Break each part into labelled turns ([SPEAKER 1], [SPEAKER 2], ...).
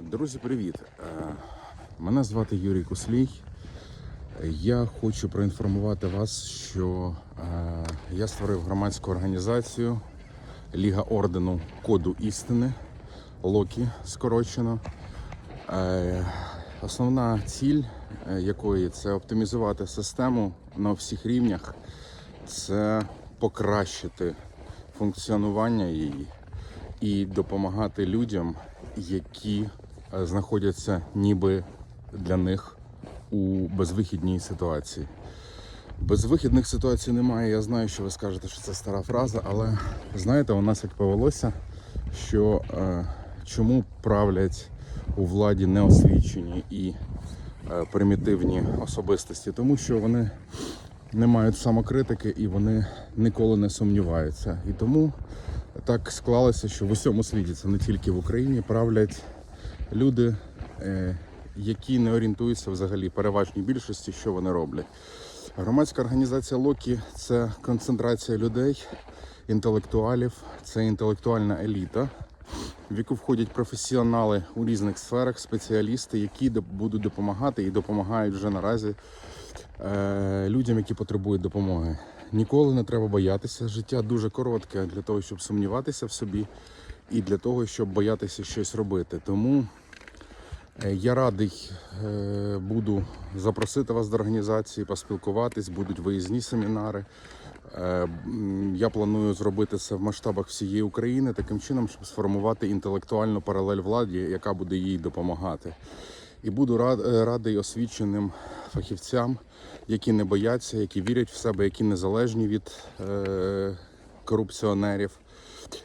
[SPEAKER 1] Друзі, привіт! Е, Мене звати Юрій Куслій. Я хочу проінформувати вас, що е, я створив громадську організацію Ліга ордену Коду істини Локі скорочено. Е, Основна ціль якої це оптимізувати систему на всіх рівнях, це покращити функціонування її і допомагати людям, які знаходяться ніби для них у безвихідній ситуації. Безвихідних ситуацій немає. Я знаю, що ви скажете, що це стара фраза, але знаєте, у нас як повелося, що е, чому правлять у владі неосвічені і е, примітивні особистості, тому що вони не мають самокритики і вони ніколи не сумніваються. І тому так склалося, що в усьому світі, це не тільки в Україні, правлять люди, е, які не орієнтуються взагалі переважній більшості, що вони роблять. Громадська організація Локі це концентрація людей, інтелектуалів, це інтелектуальна еліта, в яку входять професіонали у різних сферах, спеціалісти, які будуть допомагати і допомагають вже наразі е, людям, які потребують допомоги. Ніколи не треба боятися. Життя дуже коротке для того, щоб сумніватися в собі, і для того, щоб боятися щось робити. Тому я радий е, буду запросити вас до організації, поспілкуватись, будуть виїзні семінари. Е, Я планую зробити це в масштабах всієї України таким чином, щоб сформувати інтелектуальну паралель владі, яка буде їй допомагати. І буду е, радий освіченим фахівцям, які не бояться, які вірять в себе, які незалежні від е, корупціонерів.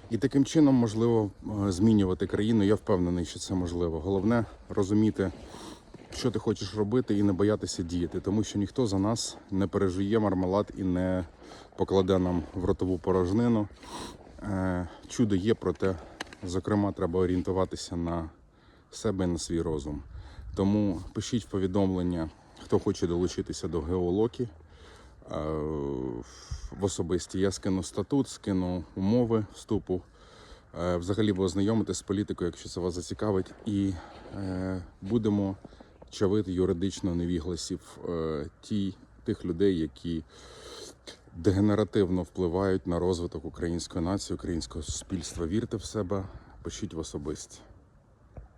[SPEAKER 1] І таким чином можливо е, змінювати країну. Я впевнений, що це можливо. Головне розуміти, що ти хочеш робити, і не боятися діяти, тому що ніхто за нас не пережує мармелад і не покладе нам в ротову порожнину. Е, Чудо є, проте, зокрема, треба орієнтуватися на себе і на свій розум. Тому пишіть повідомлення, хто хоче долучитися до геолокі. Е, В особисті я скину статут, скину умови вступу. Е, Взагалі ви ознайомитесь з політикою, якщо це вас зацікавить, і е, будемо чавити юридично невігласів ті, тих людей, які дегенеративно впливають на розвиток української нації, українського суспільства. Вірте в себе, пишіть в особисті.